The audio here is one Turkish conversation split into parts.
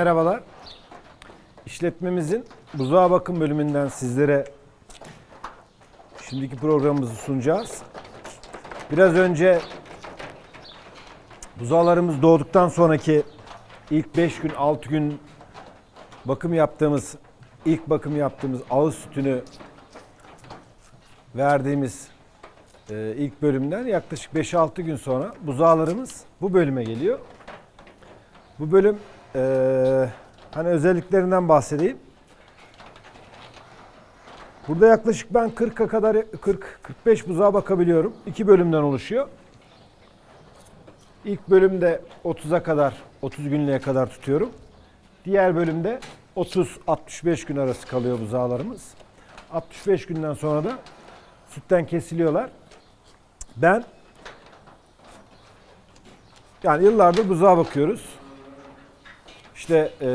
merhabalar. İşletmemizin buzağa bakım bölümünden sizlere şimdiki programımızı sunacağız. Biraz önce buzağlarımız doğduktan sonraki ilk 5 gün 6 gün bakım yaptığımız ilk bakım yaptığımız ağız sütünü verdiğimiz e, ilk bölümden yaklaşık 5-6 gün sonra buzağlarımız bu bölüme geliyor. Bu bölüm e, hani özelliklerinden bahsedeyim. Burada yaklaşık ben 40'a kadar 40-45 buzağa bakabiliyorum. İki bölümden oluşuyor. İlk bölümde 30'a kadar 30 günlüğe kadar tutuyorum. Diğer bölümde 30-65 gün arası kalıyor buzağlarımız. 65 günden sonra da sütten kesiliyorlar. Ben yani yıllardır buzağa bakıyoruz. İşte e,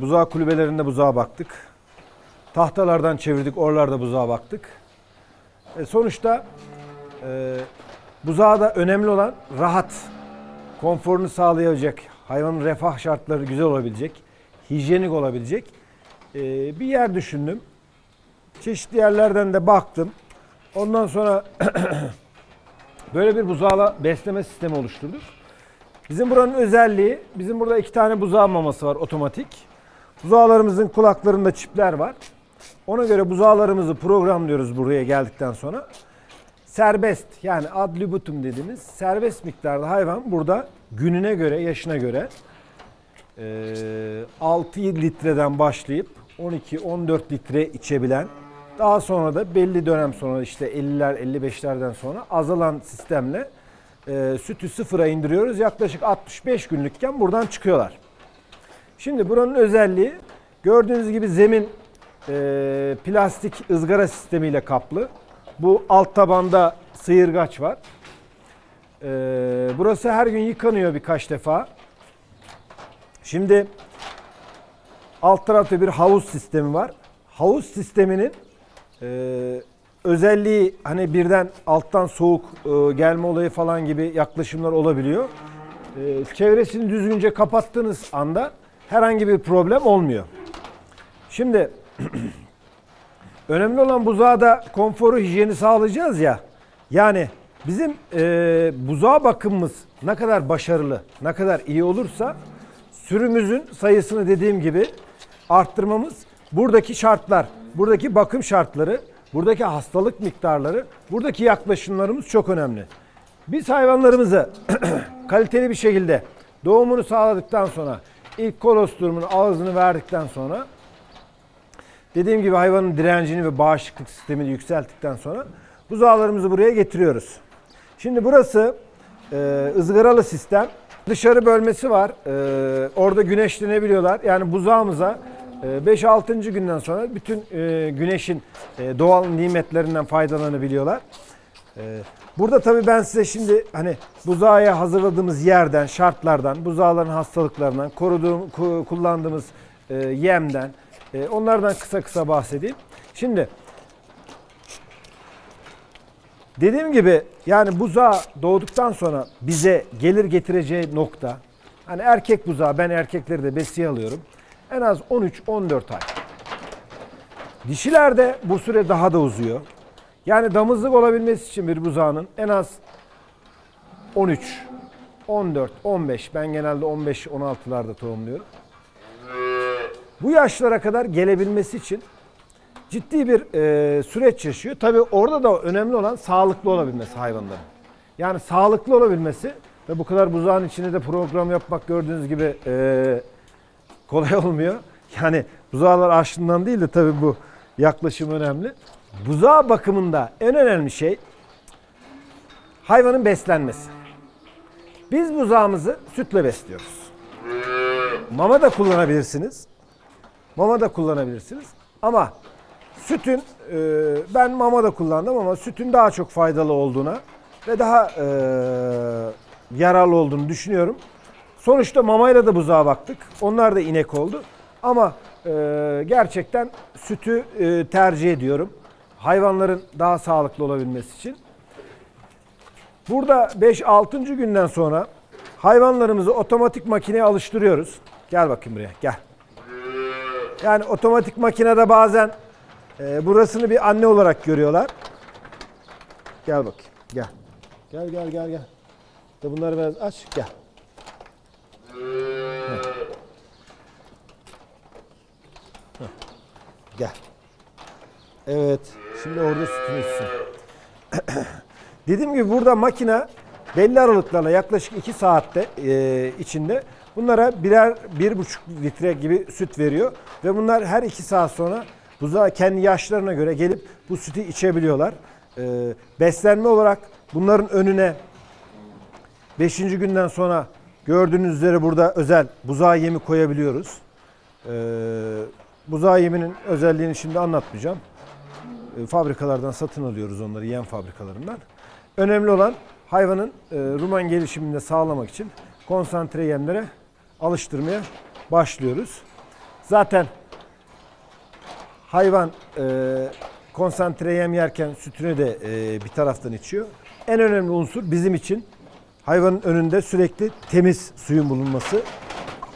buzağı kulübelerinde buzağa baktık. Tahtalardan çevirdik, oralarda buzağa baktık. E, sonuçta e, buzağa da önemli olan rahat, konforunu sağlayacak, hayvanın refah şartları güzel olabilecek, hijyenik olabilecek e, bir yer düşündüm. Çeşitli yerlerden de baktım. Ondan sonra böyle bir buzağla besleme sistemi oluşturduk. Bizim buranın özelliği, bizim burada iki tane buzağı maması var otomatik. Buzağlarımızın kulaklarında çipler var. Ona göre buzağlarımızı programlıyoruz buraya geldikten sonra. Serbest yani ad libitum dediğimiz serbest miktarda hayvan burada gününe göre, yaşına göre eee, 6-7 litreden başlayıp 12-14 litre içebilen daha sonra da belli dönem sonra işte 50'ler 55'lerden sonra azalan sistemle e, sütü sıfıra indiriyoruz. Yaklaşık 65 günlükken buradan çıkıyorlar. Şimdi buranın özelliği gördüğünüz gibi zemin e, plastik ızgara sistemiyle kaplı. Bu alt tabanda sıyırgaç var. E, burası her gün yıkanıyor birkaç defa. Şimdi alt tarafta bir havuz sistemi var. Havuz sisteminin e, özelliği hani birden alttan soğuk e, gelme olayı falan gibi yaklaşımlar olabiliyor. E, çevresini düzgünce kapattığınız anda herhangi bir problem olmuyor. Şimdi önemli olan buzağda konforu, hijyeni sağlayacağız ya. Yani bizim e, buzağa bakımımız ne kadar başarılı, ne kadar iyi olursa sürümüzün sayısını dediğim gibi arttırmamız buradaki şartlar, buradaki bakım şartları, buradaki hastalık miktarları, buradaki yaklaşımlarımız çok önemli. Biz hayvanlarımızı kaliteli bir şekilde doğumunu sağladıktan sonra ilk kolosturumunu ağzını verdikten sonra dediğim gibi hayvanın direncini ve bağışıklık sistemini yükselttikten sonra buzağlarımızı buraya getiriyoruz. Şimdi burası e, ızgaralı sistem. Dışarı bölmesi var. E, orada güneşlenebiliyorlar. Yani buzağımıza 5-6. günden sonra bütün e, güneşin e, doğal nimetlerinden faydalanabiliyorlar. E, burada tabii ben size şimdi hani buzağa hazırladığımız yerden, şartlardan, buzağların hastalıklarından, koruduğum, ku- kullandığımız e, yemden, onlardan kısa kısa bahsedeyim. Şimdi Dediğim gibi yani buzağı doğduktan sonra bize gelir getireceği nokta hani erkek buzağı ben erkekleri de besiye alıyorum. En az 13-14 ay. Dişilerde bu süre daha da uzuyor. Yani damızlık olabilmesi için bir buzağının en az 13, 14, 15 ben genelde 15-16'larda tohumluyorum. Bu yaşlara kadar gelebilmesi için ciddi bir e, süreç yaşıyor. Tabii orada da önemli olan sağlıklı olabilmesi hayvanların. Yani sağlıklı olabilmesi ve bu kadar buzağın içinde de program yapmak gördüğünüz gibi e, kolay olmuyor. Yani buzağlar açlığından değil de tabii bu yaklaşım önemli. Buzağı bakımında en önemli şey hayvanın beslenmesi. Biz buzağımızı sütle besliyoruz. Mama da kullanabilirsiniz. Mama da kullanabilirsiniz. Ama sütün e, ben mama da kullandım ama sütün daha çok faydalı olduğuna ve daha e, yararlı olduğunu düşünüyorum. Sonuçta mamayla da buzağa baktık. Onlar da inek oldu. Ama e, gerçekten sütü e, tercih ediyorum. Hayvanların daha sağlıklı olabilmesi için. Burada 5-6. günden sonra hayvanlarımızı otomatik makineye alıştırıyoruz. Gel bakayım buraya gel. Yani otomatik makinede bazen e, burasını bir anne olarak görüyorlar. Gel bakayım gel. Gel gel gel gel. De bunları biraz aç gel. Gel. Evet. Şimdi orada sütünü içsin. Dediğim gibi burada makine belli aralıklarla yaklaşık 2 saatte e, içinde bunlara birer bir buçuk litre gibi süt veriyor ve bunlar her 2 saat sonra buzağa kendi yaşlarına göre gelip bu sütü içebiliyorlar. E, beslenme olarak bunların önüne 5. günden sonra gördüğünüz üzere burada özel buzağı yemi koyabiliyoruz. E, buzağı özelliğini şimdi anlatmayacağım. E, fabrikalardan satın alıyoruz onları yem fabrikalarından. Önemli olan hayvanın e, rumen gelişimini sağlamak için konsantre yemlere alıştırmaya başlıyoruz. Zaten hayvan e, konsantre yem yerken sütünü de bir taraftan içiyor. En önemli unsur bizim için hayvanın önünde sürekli temiz suyun bulunması.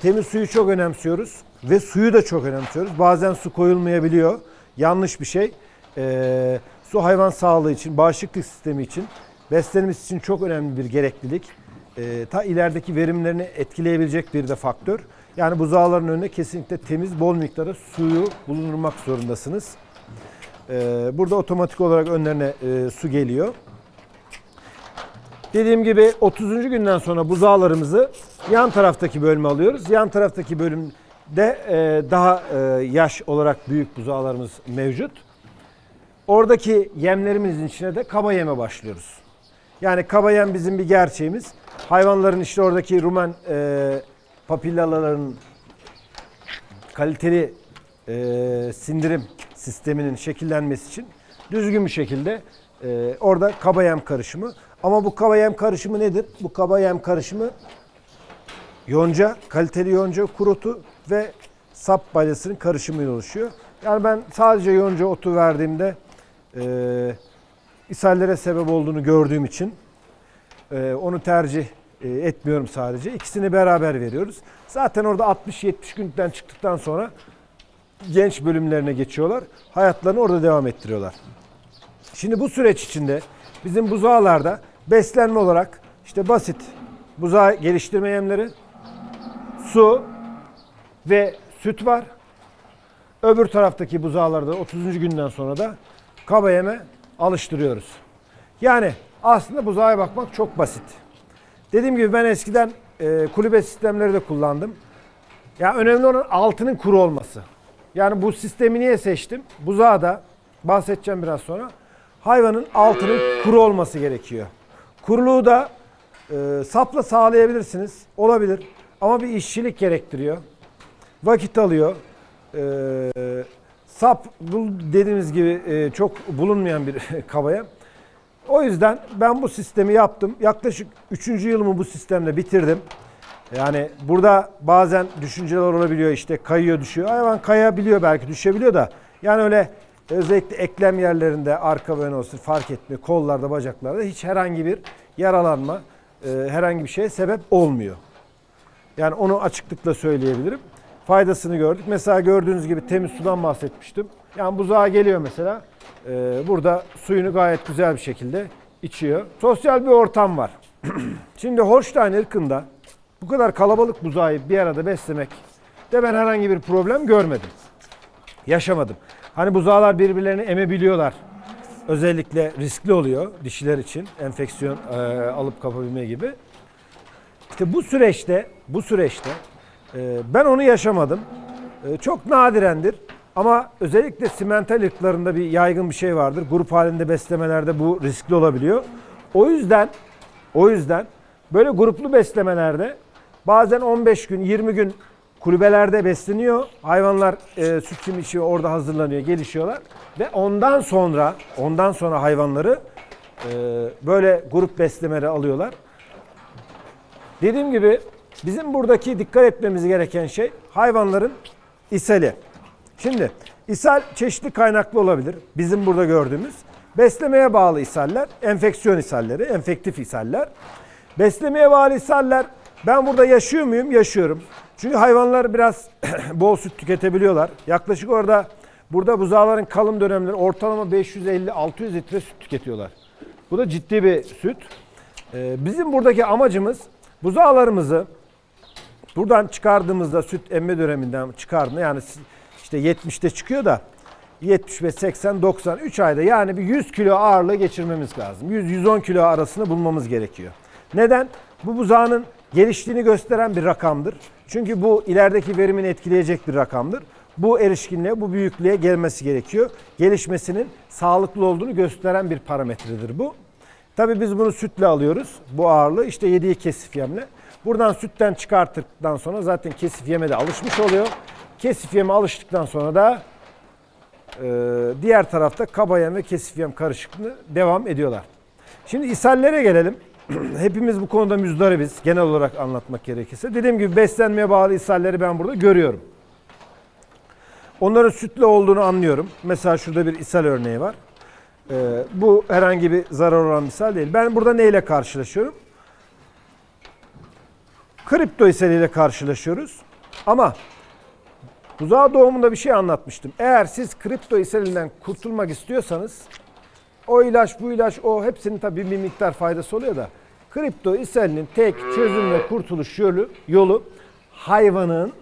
Temiz suyu çok önemsiyoruz ve suyu da çok önemsiyoruz. Bazen su koyulmayabiliyor. Yanlış bir şey. Ee, su hayvan sağlığı için, bağışıklık sistemi için, beslenmesi için çok önemli bir gereklilik. Ee, ta ilerideki verimlerini etkileyebilecek bir de faktör. Yani buzağların önüne kesinlikle temiz, bol miktarda suyu bulundurmak zorundasınız. Ee, burada otomatik olarak önlerine e, su geliyor. Dediğim gibi 30. günden sonra buzağlarımızı yan taraftaki bölüme alıyoruz. Yan taraftaki bölümde e, daha e, yaş olarak büyük buzağlarımız mevcut. Oradaki yemlerimizin içine de kaba yeme başlıyoruz. Yani kaba yem bizim bir gerçeğimiz. Hayvanların işte oradaki rumen e, papillaların kaliteli e, sindirim sisteminin şekillenmesi için düzgün bir şekilde e, orada kaba yem karışımı. Ama bu kaba yem karışımı nedir? Bu kaba yem karışımı yonca, kaliteli yonca, kurutu ve sap balyasının karışımıyla oluşuyor. Yani ben sadece yonca otu verdiğimde e, ishallere sebep olduğunu gördüğüm için e, onu tercih e, etmiyorum sadece. İkisini beraber veriyoruz. Zaten orada 60-70 günden çıktıktan sonra genç bölümlerine geçiyorlar. Hayatlarını orada devam ettiriyorlar. Şimdi bu süreç içinde bizim buzağlarda beslenme olarak işte basit buzağı geliştirme yemleri, su ve süt var. Öbür taraftaki buzağlarda 30. günden sonra da kaba yeme alıştırıyoruz. Yani aslında buzağa bakmak çok basit. Dediğim gibi ben eskiden e, kulübe sistemleri de kullandım. Ya önemli olan altının kuru olması. Yani bu sistemi niye seçtim? Buzağa da bahsedeceğim biraz sonra. Hayvanın altının kuru olması gerekiyor. Kuruluğu da e, sapla sağlayabilirsiniz. Olabilir. Ama bir işçilik gerektiriyor. Vakit alıyor. E, sap bu dediğimiz gibi e, çok bulunmayan bir kabaya. O yüzden ben bu sistemi yaptım. Yaklaşık 3. yılımı bu sistemle bitirdim. Yani burada bazen düşünceler olabiliyor işte kayıyor düşüyor. Hayvan kayabiliyor belki düşebiliyor da. Yani öyle özellikle eklem yerlerinde arka ve ön olsun fark etmiyor. Kollarda bacaklarda hiç herhangi bir yaralanma e, herhangi bir şeye sebep olmuyor. Yani onu açıklıkla söyleyebilirim. Faydasını gördük. Mesela gördüğünüz gibi temiz sudan bahsetmiştim. Yani buzağa geliyor mesela. e, burada suyunu gayet güzel bir şekilde içiyor. Sosyal bir ortam var. Şimdi Holstein ırkında bu kadar kalabalık buzağı bir arada beslemek de ben herhangi bir problem görmedim. Yaşamadım. Hani buzağlar birbirlerini emebiliyorlar. Özellikle riskli oluyor dişiler için enfeksiyon e, alıp kapabilme gibi. İşte bu süreçte, bu süreçte ben onu yaşamadım. E, çok nadirendir. Ama özellikle simental ırklarında bir yaygın bir şey vardır. Grup halinde beslemelerde bu riskli olabiliyor. O yüzden, o yüzden böyle gruplu beslemelerde bazen 15 gün, 20 gün kulübelerde besleniyor. Hayvanlar e, süt içiyor, orada hazırlanıyor, gelişiyorlar ve ondan sonra, ondan sonra hayvanları e, böyle grup beslemeleri alıyorlar. Dediğim gibi bizim buradaki dikkat etmemiz gereken şey hayvanların ishali. Şimdi ishal çeşitli kaynaklı olabilir. Bizim burada gördüğümüz beslemeye bağlı ishaller, enfeksiyon ishalleri, enfektif ishaller. Beslemeye bağlı ishaller ben burada yaşıyor muyum? Yaşıyorum. Çünkü hayvanlar biraz bol süt tüketebiliyorlar. Yaklaşık orada burada buzağların kalım dönemleri ortalama 550-600 litre süt tüketiyorlar. Bu da ciddi bir süt. Ee, bizim buradaki amacımız buzağlarımızı buradan çıkardığımızda süt emme döneminden çıkardığında yani işte 70'te çıkıyor da 75, 80, 90 3 ayda yani bir 100 kilo ağırlığı geçirmemiz lazım. 100-110 kilo arasını bulmamız gerekiyor. Neden? Bu buzağının geliştiğini gösteren bir rakamdır. Çünkü bu ilerideki verimini etkileyecek bir rakamdır. Bu erişkinliğe, bu büyüklüğe gelmesi gerekiyor. Gelişmesinin sağlıklı olduğunu gösteren bir parametredir bu. Tabii biz bunu sütle alıyoruz. Bu ağırlığı işte yediği kesif yemle. Buradan sütten çıkarttıktan sonra zaten kesif yeme de alışmış oluyor. Kesif yeme alıştıktan sonra da e, diğer tarafta kaba yem ve kesif yem karışıklığını devam ediyorlar. Şimdi ishallere gelelim. Hepimiz bu konuda müzdaribiz genel olarak anlatmak gerekirse. Dediğim gibi beslenmeye bağlı ishalleri ben burada görüyorum. Onların sütlü olduğunu anlıyorum. Mesela şurada bir ishal örneği var. Ee, bu herhangi bir zarar olan bir ishal değil. Ben burada neyle karşılaşıyorum? Kripto ishaliyle karşılaşıyoruz. Ama buzağı doğumunda bir şey anlatmıştım. Eğer siz kripto ishalinden kurtulmak istiyorsanız o ilaç, bu ilaç, o hepsinin tabii bir miktar faydası oluyor da kripto ishalinin tek çözüm ve kurtuluş yolu, yolu hayvanın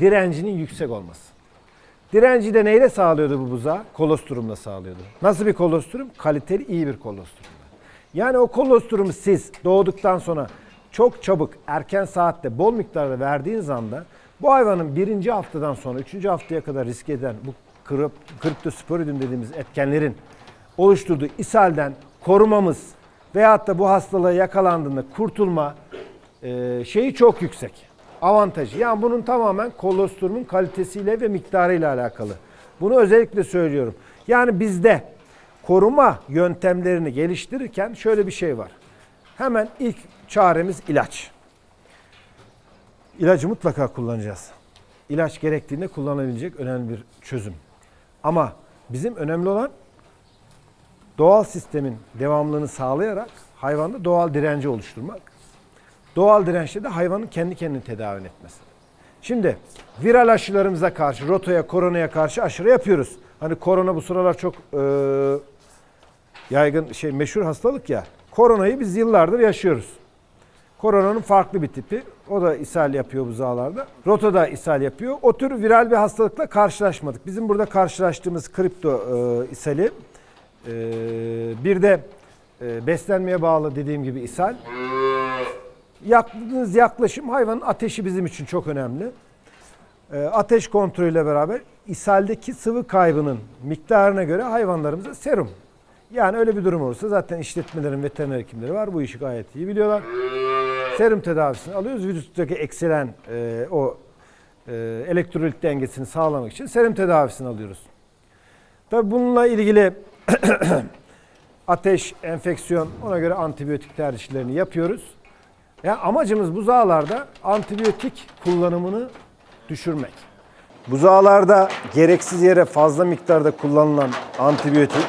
direncinin yüksek olması. Direnci de neyle sağlıyordu bu buzağı? Kolostrumla sağlıyordu. Nasıl bir kolostrum? Kaliteli iyi bir kolostrum. Yani o kolostrumu siz doğduktan sonra çok çabuk erken saatte bol miktarda verdiğiniz anda bu hayvanın birinci haftadan sonra üçüncü haftaya kadar risk eden bu krip, kriptosporidum dediğimiz etkenlerin oluşturduğu ishalden korumamız veyahut da bu hastalığa yakalandığında kurtulma e, şeyi çok yüksek. Avantajı. Yani bunun tamamen kolostrumun kalitesiyle ve miktarıyla alakalı. Bunu özellikle söylüyorum. Yani bizde koruma yöntemlerini geliştirirken şöyle bir şey var. Hemen ilk çaremiz ilaç. İlacı mutlaka kullanacağız. İlaç gerektiğinde kullanabilecek önemli bir çözüm. Ama bizim önemli olan doğal sistemin devamlılığını sağlayarak hayvanda doğal direnci oluşturmak. Doğal dirençte de hayvanın kendi kendini tedavi etmesi. Şimdi viral aşılarımıza karşı, rotaya, koronaya karşı aşırı yapıyoruz. Hani korona bu sıralar çok e, yaygın şey meşhur hastalık ya. Koronayı biz yıllardır yaşıyoruz. Koronanın farklı bir tipi. O da ishal yapıyor buzağlarda. Rota da ishal yapıyor. O tür viral bir hastalıkla karşılaşmadık. Bizim burada karşılaştığımız kripto e, ishali e, bir de e, beslenmeye bağlı dediğim gibi ishal. Yaptığınız yaklaşım hayvanın ateşi bizim için çok önemli. E, ateş kontrolüyle beraber ishaldeki sıvı kaybının miktarına göre hayvanlarımıza serum. Yani öyle bir durum olursa zaten işletmelerin veteriner hekimleri var. Bu işi gayet iyi biliyorlar. Serum tedavisini alıyoruz. Vücuttaki eksilen e, o e, elektrolit dengesini sağlamak için serum tedavisini alıyoruz. Tabii bununla ilgili ateş, enfeksiyon ona göre antibiyotik tercihlerini yapıyoruz. Yani amacımız buzağlarda antibiyotik kullanımını düşürmek. Buzağlarda gereksiz yere fazla miktarda kullanılan antibiyotik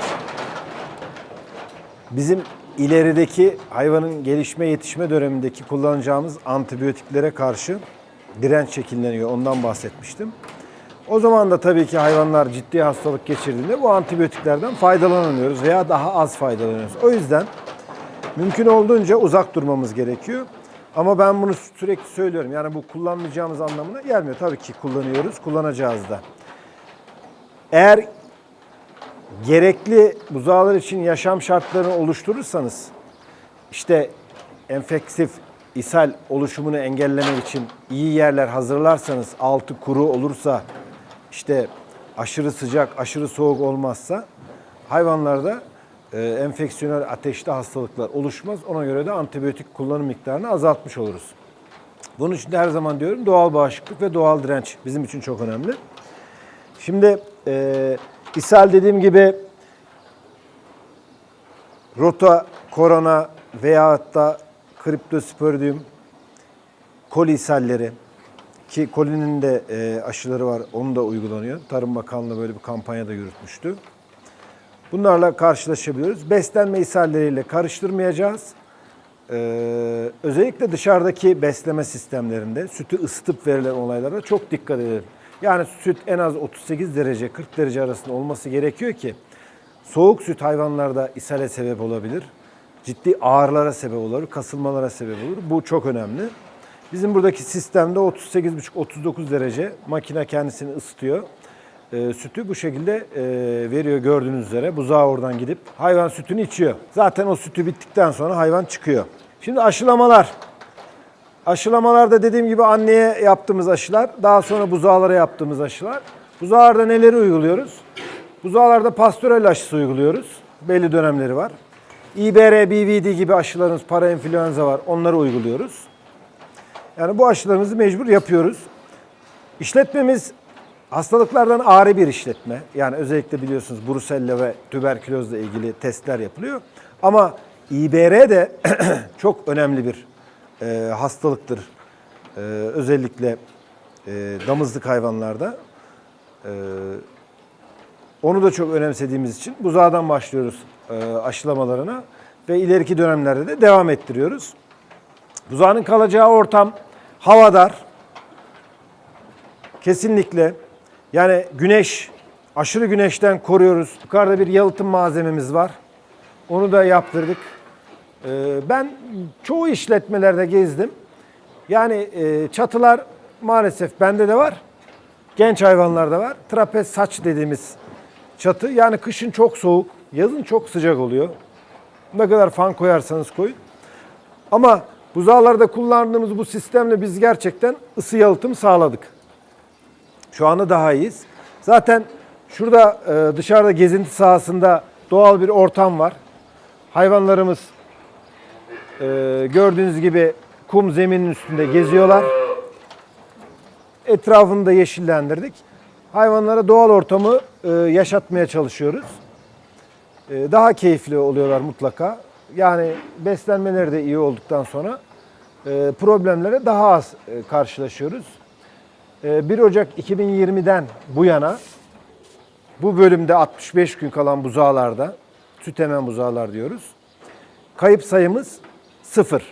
bizim ilerideki hayvanın gelişme yetişme dönemindeki kullanacağımız antibiyotiklere karşı direnç şekilleniyor. Ondan bahsetmiştim. O zaman da tabii ki hayvanlar ciddi hastalık geçirdiğinde bu antibiyotiklerden faydalanamıyoruz veya daha az faydalanıyoruz. O yüzden mümkün olduğunca uzak durmamız gerekiyor. Ama ben bunu sürekli söylüyorum. Yani bu kullanmayacağımız anlamına gelmiyor. Tabii ki kullanıyoruz, kullanacağız da. Eğer gerekli buzağlar için yaşam şartlarını oluşturursanız işte enfektif ishal oluşumunu engellemek için iyi yerler hazırlarsanız altı kuru olursa işte aşırı sıcak, aşırı soğuk olmazsa hayvanlarda e, enfeksiyonel ateşli hastalıklar oluşmaz. Ona göre de antibiyotik kullanım miktarını azaltmış oluruz. Bunun için de her zaman diyorum doğal bağışıklık ve doğal direnç bizim için çok önemli. Şimdi e, ishal dediğim gibi rota, korona veyahut da kriptosporidium, koli ishalleri ki kolinin de e, aşıları var, onu da uygulanıyor. Tarım Bakanlığı böyle bir kampanya da yürütmüştü. Bunlarla karşılaşabiliyoruz. Beslenme ishalleriyle karıştırmayacağız. Ee, özellikle dışarıdaki besleme sistemlerinde sütü ısıtıp verilen olaylara çok dikkat edelim. Yani süt en az 38 derece 40 derece arasında olması gerekiyor ki soğuk süt hayvanlarda ishale sebep olabilir. Ciddi ağrılara sebep olur, kasılmalara sebep olur. Bu çok önemli. Bizim buradaki sistemde 38,5-39 derece makine kendisini ısıtıyor. Ee, sütü bu şekilde e, veriyor gördüğünüz üzere. Buzağı oradan gidip hayvan sütünü içiyor. Zaten o sütü bittikten sonra hayvan çıkıyor. Şimdi aşılamalar. Aşılamalarda dediğim gibi anneye yaptığımız aşılar, daha sonra buzağlara yaptığımız aşılar. Buzağlarda neleri uyguluyoruz? Buzağlarda pastörel aşısı uyguluyoruz. Belli dönemleri var. İBR, BVD gibi aşılarımız, parainfluenza var. Onları uyguluyoruz. Yani bu aşılarımızı mecbur yapıyoruz. İşletmemiz hastalıklardan ağrı bir işletme. Yani özellikle biliyorsunuz brusella ve tüberkülozla ilgili testler yapılıyor. Ama İBR de çok önemli bir e, hastalıktır. E, özellikle e, damızlık hayvanlarda. E, onu da çok önemsediğimiz için buzağdan başlıyoruz e, aşılamalarına ve ileriki dönemlerde de devam ettiriyoruz. Buzağının kalacağı ortam havadar. Kesinlikle. Yani güneş, aşırı güneşten koruyoruz. Yukarıda bir yalıtım malzememiz var. Onu da yaptırdık. Ee, Ben çoğu işletmelerde gezdim. Yani e, çatılar maalesef bende de var. Genç hayvanlarda var. Trapez saç dediğimiz çatı. Yani kışın çok soğuk, yazın çok sıcak oluyor. Ne kadar fan koyarsanız koyun. Ama buzağlarda kullandığımız bu sistemle biz gerçekten ısı yalıtım sağladık. Şu anda daha iyiyiz. Zaten şurada e, dışarıda gezinti sahasında doğal bir ortam var. Hayvanlarımız e, gördüğünüz gibi kum zeminin üstünde geziyorlar. Etrafını da yeşillendirdik. Hayvanlara doğal ortamı e, yaşatmaya çalışıyoruz. E, daha keyifli oluyorlar mutlaka. Yani beslenmeleri de iyi olduktan sonra e, problemlere daha az e, karşılaşıyoruz. E, 1 Ocak 2020'den bu yana bu bölümde 65 gün kalan buzağlarda, süt emen buzağlar diyoruz. Kayıp sayımız sıfır.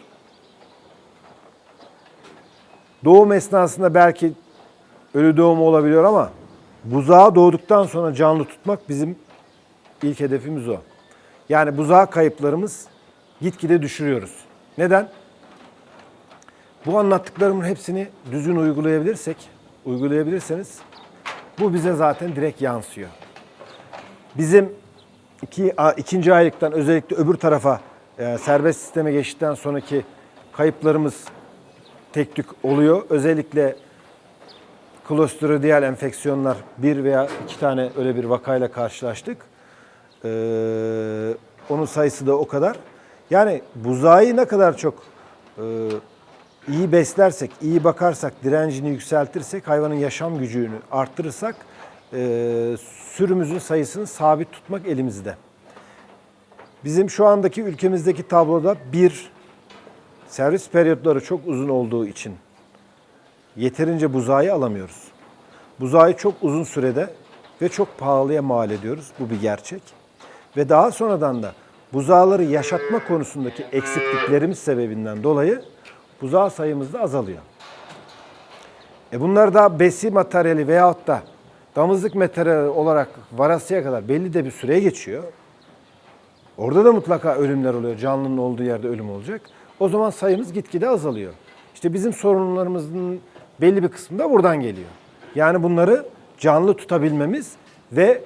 Doğum esnasında belki ölü doğum olabiliyor ama buzağı doğduktan sonra canlı tutmak bizim ilk hedefimiz o. Yani buzağı kayıplarımız gitgide düşürüyoruz. Neden? Bu anlattıklarımın hepsini düzgün uygulayabilirsek, uygulayabilirseniz bu bize zaten direkt yansıyor. Bizim iki, ikinci aylıktan özellikle öbür tarafa e, serbest sisteme geçtikten sonraki kayıplarımız tek tük oluyor. Özellikle klostridiyal enfeksiyonlar bir veya iki tane öyle bir vakayla karşılaştık. Ee, onun sayısı da o kadar. Yani buzağı ne kadar çok e, iyi beslersek, iyi bakarsak, direncini yükseltirsek, hayvanın yaşam gücünü arttırırsak e, sürümüzün sayısını sabit tutmak elimizde. Bizim şu andaki ülkemizdeki tabloda bir servis periyotları çok uzun olduğu için yeterince buzağı alamıyoruz. Buzağı çok uzun sürede ve çok pahalıya mal ediyoruz. Bu bir gerçek. Ve daha sonradan da buzağları yaşatma konusundaki eksikliklerimiz sebebinden dolayı buzağı sayımız da azalıyor. E bunlar da besi materyali veyahut da damızlık materyali olarak varasıya kadar belli de bir süre geçiyor. Orada da mutlaka ölümler oluyor. Canlının olduğu yerde ölüm olacak. O zaman sayımız gitgide azalıyor. İşte bizim sorunlarımızın belli bir kısmı da buradan geliyor. Yani bunları canlı tutabilmemiz ve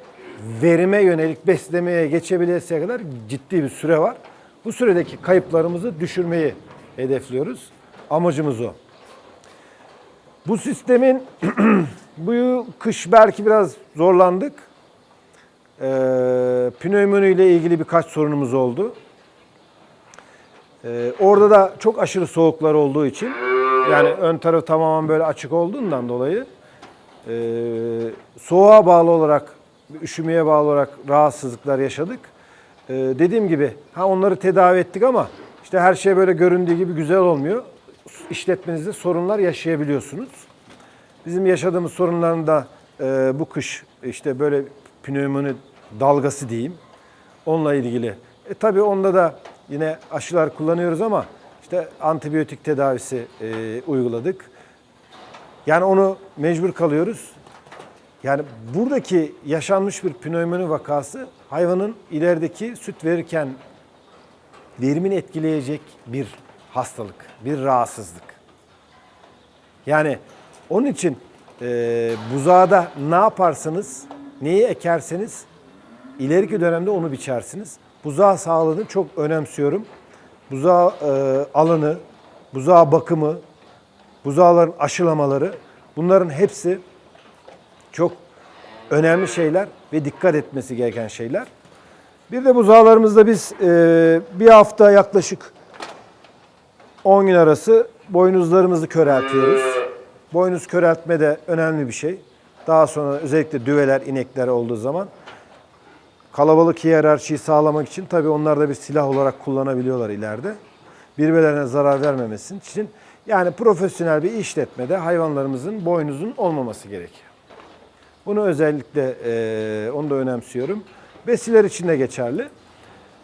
verime yönelik beslemeye geçebilesiye kadar ciddi bir süre var. Bu süredeki kayıplarımızı düşürmeyi hedefliyoruz. Amacımız o. Bu sistemin bu kış belki biraz zorlandık. Ee, pnömoni ile ilgili birkaç sorunumuz oldu. Ee, orada da çok aşırı soğuklar olduğu için yani ön tarafı tamamen böyle açık olduğundan dolayı e, soğuğa bağlı olarak, üşümeye bağlı olarak rahatsızlıklar yaşadık. Ee, dediğim gibi ha onları tedavi ettik ama işte her şey böyle göründüğü gibi güzel olmuyor. İşletmenizde sorunlar yaşayabiliyorsunuz. Bizim yaşadığımız sorunların da e, bu kış işte böyle pnömoni dalgası diyeyim. Onunla ilgili. E tabii onda da yine aşılar kullanıyoruz ama İşte antibiyotik tedavisi e, uyguladık. Yani onu mecbur kalıyoruz. Yani buradaki yaşanmış bir pnömoni vakası hayvanın ilerideki süt verirken verimini etkileyecek bir hastalık, bir rahatsızlık. Yani onun için e, buzağda ne yaparsanız, neyi ekerseniz ileriki dönemde onu biçersiniz. Buzağı sağlığını çok önemsiyorum. Buzağı e, alanı, buzağı bakımı, buzağların aşılamaları bunların hepsi çok önemli şeyler ve dikkat etmesi gereken şeyler. Bir de buzağlarımızda biz e, bir hafta yaklaşık 10 gün arası boynuzlarımızı köreltiyoruz. Boynuz köreltme de önemli bir şey. Daha sonra özellikle düveler, inekler olduğu zaman kalabalık hiyerarşiyi sağlamak için tabii onlar da bir silah olarak kullanabiliyorlar ileride. Birbirlerine zarar vermemesi için yani profesyonel bir işletmede hayvanlarımızın boynuzun olmaması gerekiyor. Bunu özellikle e, onu da önemsiyorum. Besiler için de geçerli.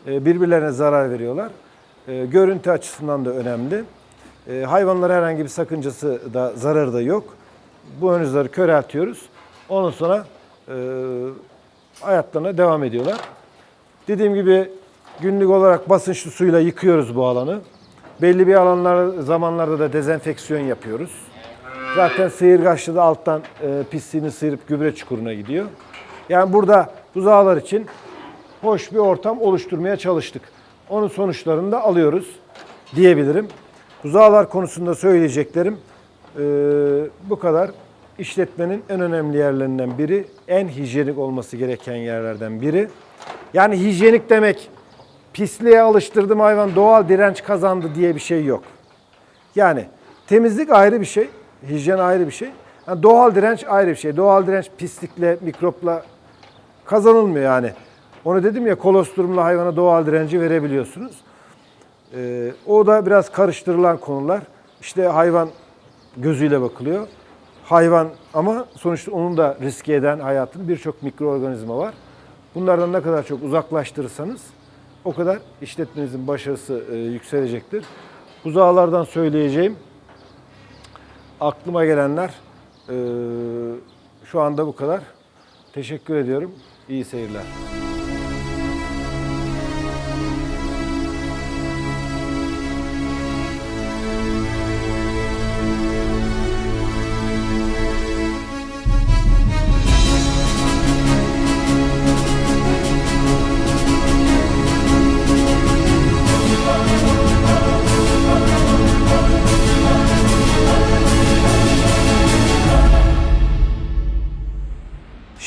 E, birbirlerine zarar veriyorlar. E, görüntü açısından da önemli. E, hayvanlara herhangi bir sakıncası da zararı da yok. Bu önüzleri köreltiyoruz. Ondan sonra e, hayatlarına devam ediyorlar. Dediğim gibi günlük olarak basınçlı suyla yıkıyoruz bu alanı. Belli bir alanlar zamanlarda da dezenfeksiyon yapıyoruz. Zaten sıyırgaçlı da alttan e, pisliğini sıyırıp gübre çukuruna gidiyor. Yani burada buzağlar için hoş bir ortam oluşturmaya çalıştık. Onun sonuçlarını da alıyoruz diyebilirim. Buzağlar konusunda söyleyeceklerim e, bu kadar. İşletmenin en önemli yerlerinden biri, en hijyenik olması gereken yerlerden biri. Yani hijyenik demek pisliğe alıştırdım hayvan doğal direnç kazandı diye bir şey yok. Yani temizlik ayrı bir şey, hijyen ayrı bir şey. Yani doğal direnç ayrı bir şey. Doğal direnç pislikle, mikropla kazanılmıyor yani. Onu dedim ya kolosturumla hayvana doğal direnci verebiliyorsunuz. Ee, o da biraz karıştırılan konular. İşte hayvan gözüyle bakılıyor. Hayvan ama sonuçta onun da riske eden hayatın birçok mikroorganizma var. Bunlardan ne kadar çok uzaklaştırırsanız o kadar işletmenizin başarısı e, yükselecektir. Buzağlardan söyleyeceğim aklıma gelenler e, şu anda bu kadar. Teşekkür ediyorum. İyi seyirler.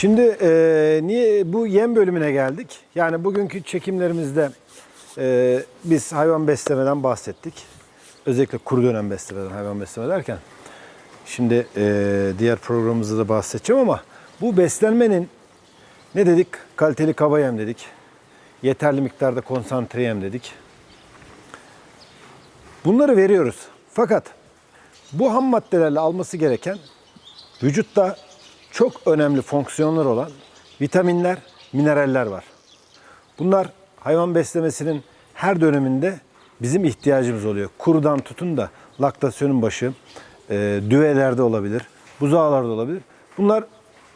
Şimdi e, niye bu yem bölümüne geldik? Yani bugünkü çekimlerimizde e, biz hayvan beslemeden bahsettik. Özellikle kuru dönem beslemeden hayvan besleme derken. Şimdi e, diğer programımızda da bahsedeceğim ama bu beslenmenin ne dedik? Kaliteli kaba yem dedik. Yeterli miktarda konsantre yem dedik. Bunları veriyoruz. Fakat bu ham maddelerle alması gereken vücutta çok önemli fonksiyonlar olan vitaminler, mineraller var. Bunlar hayvan beslemesinin her döneminde bizim ihtiyacımız oluyor. Kurudan tutun da laktasyonun başı, e, düvelerde olabilir, buzağlarda olabilir. Bunlar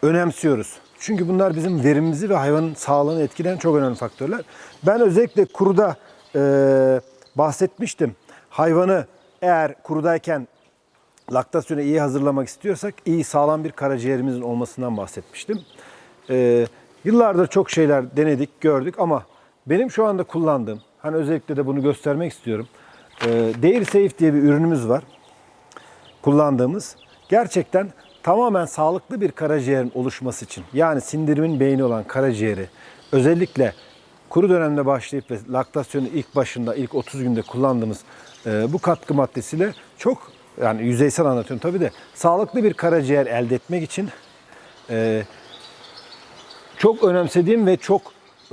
önemsiyoruz. Çünkü bunlar bizim verimimizi ve hayvanın sağlığını etkileyen çok önemli faktörler. Ben özellikle kuruda e, bahsetmiştim. Hayvanı eğer kurudayken laktasyonu iyi hazırlamak istiyorsak iyi sağlam bir karaciğerimizin olmasından bahsetmiştim. Ee, yıllardır çok şeyler denedik, gördük ama benim şu anda kullandığım, hani özellikle de bunu göstermek istiyorum. Ee, Dairy Safe diye bir ürünümüz var. Kullandığımız. Gerçekten tamamen sağlıklı bir karaciğerin oluşması için yani sindirimin beyni olan karaciğeri özellikle kuru dönemde başlayıp ve laktasyonu ilk başında ilk 30 günde kullandığımız e, bu katkı maddesiyle çok yani yüzeysel anlatıyorum tabii de sağlıklı bir karaciğer elde etmek için e, çok önemsediğim ve çok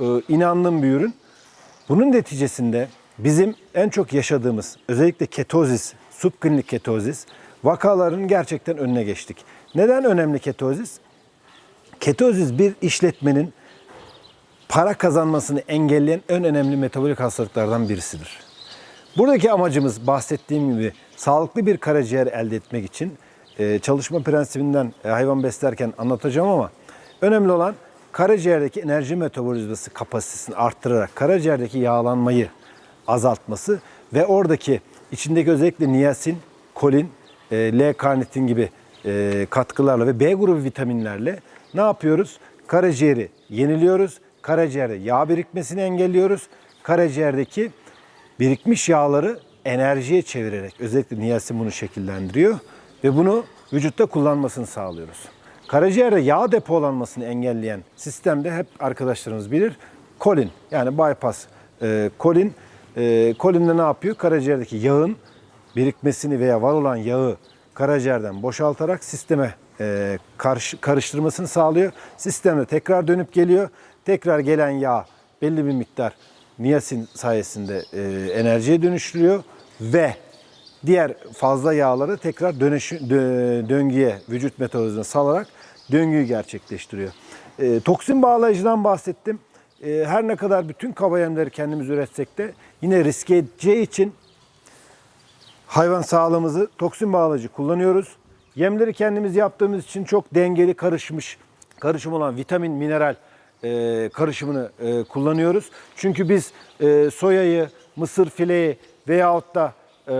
e, inandığım bir ürün. Bunun neticesinde bizim en çok yaşadığımız özellikle ketozis, subklinik ketozis vakalarının gerçekten önüne geçtik. Neden önemli ketozis? Ketozis bir işletmenin para kazanmasını engelleyen en önemli metabolik hastalıklardan birisidir. Buradaki amacımız bahsettiğim gibi sağlıklı bir karaciğer elde etmek için e, çalışma prensibinden e, hayvan beslerken anlatacağım ama önemli olan karaciğerdeki enerji metabolizması kapasitesini arttırarak karaciğerdeki yağlanmayı azaltması ve oradaki içindeki özellikle niyasin, kolin, e, L-karnitin gibi katkılarla ve B grubu vitaminlerle ne yapıyoruz? Karaciğeri yeniliyoruz. Karaciğerde yağ birikmesini engelliyoruz. Karaciğerdeki birikmiş yağları enerjiye çevirerek özellikle niyasin bunu şekillendiriyor ve bunu vücutta kullanmasını sağlıyoruz. Karaciğerde yağ depolanmasını engelleyen sistemde hep arkadaşlarımız bilir kolin yani bypass e, kolin e, kolinde ne yapıyor? Karaciğerdeki yağın birikmesini veya var olan yağı karaciğerden boşaltarak sisteme e, karış, karıştırmasını sağlıyor. Sistemde tekrar dönüp geliyor. Tekrar gelen yağ belli bir miktar niyasin sayesinde e, enerjiye dönüştürüyor ve diğer fazla yağları tekrar dönüşü, dö- döngüye, vücut metabolizmasına salarak döngüyü gerçekleştiriyor. E, toksin bağlayıcıdan bahsettim. E, her ne kadar bütün kaba yemleri kendimiz üretsek de yine riske edeceği için hayvan sağlığımızı toksin bağlayıcı kullanıyoruz. Yemleri kendimiz yaptığımız için çok dengeli karışmış, karışım olan vitamin, mineral e, karışımını e, kullanıyoruz. Çünkü biz e, soyayı, mısır fileyi veyahut da e,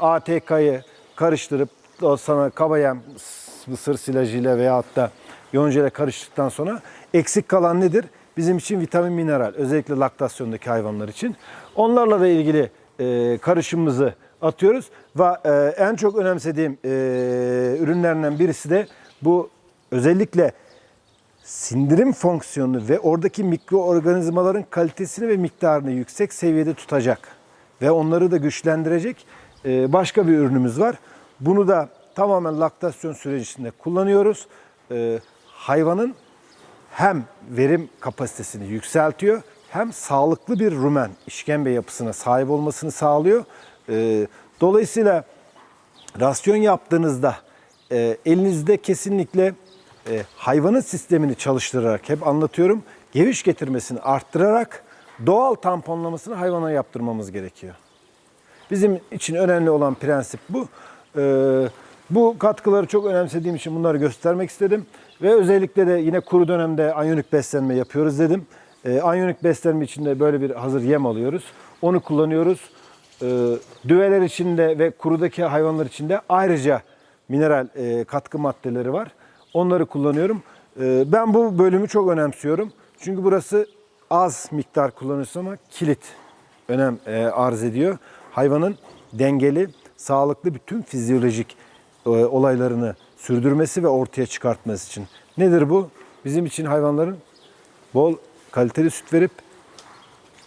ATK'yı karıştırıp o sana kaba yem, s- mısır silajıyla veyahut da yonca ile karıştıktan sonra eksik kalan nedir? Bizim için vitamin, mineral. Özellikle laktasyondaki hayvanlar için. Onlarla da ilgili e, karışımımızı atıyoruz. Ve e, en çok önemsediğim e, ürünlerinden birisi de bu özellikle sindirim fonksiyonunu ve oradaki mikroorganizmaların kalitesini ve miktarını yüksek seviyede tutacak ve onları da güçlendirecek e, başka bir ürünümüz var. Bunu da tamamen laktasyon sürecinde kullanıyoruz. E, Hayvanın hem verim kapasitesini yükseltiyor hem sağlıklı bir rumen işkembe yapısına sahip olmasını sağlıyor. E, Dolayısıyla rasyon yaptığınızda elinizde kesinlikle e, hayvanın sistemini çalıştırarak hep anlatıyorum. Geviş getirmesini arttırarak doğal tamponlamasını hayvana yaptırmamız gerekiyor. Bizim için önemli olan prensip bu. Ee, bu katkıları çok önemsediğim için bunları göstermek istedim. Ve özellikle de yine kuru dönemde anyonik beslenme yapıyoruz dedim. Ee, anyonik beslenme için de böyle bir hazır yem alıyoruz. Onu kullanıyoruz. Ee, düveler içinde ve kurudaki hayvanlar içinde ayrıca mineral e, katkı maddeleri var. Onları kullanıyorum. Ee, ben bu bölümü çok önemsiyorum. Çünkü burası az miktar kullanıyorsun ama kilit önem e, arz ediyor. Hayvanın dengeli, sağlıklı bütün fizyolojik e, olaylarını sürdürmesi ve ortaya çıkartması için. Nedir bu? Bizim için hayvanların bol kaliteli süt verip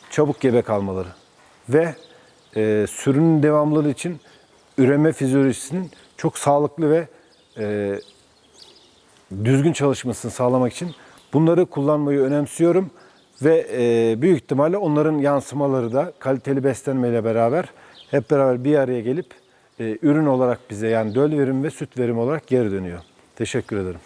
çabuk gebe kalmaları ve e, sürünün devamlılığı için üreme fizyolojisinin çok sağlıklı ve e, düzgün çalışmasını sağlamak için bunları kullanmayı önemsiyorum ve e, büyük ihtimalle onların yansımaları da kaliteli beslenmeyle beraber hep beraber bir araya gelip e, ürün olarak bize yani döl verim ve süt verim olarak geri dönüyor. Teşekkür ederim.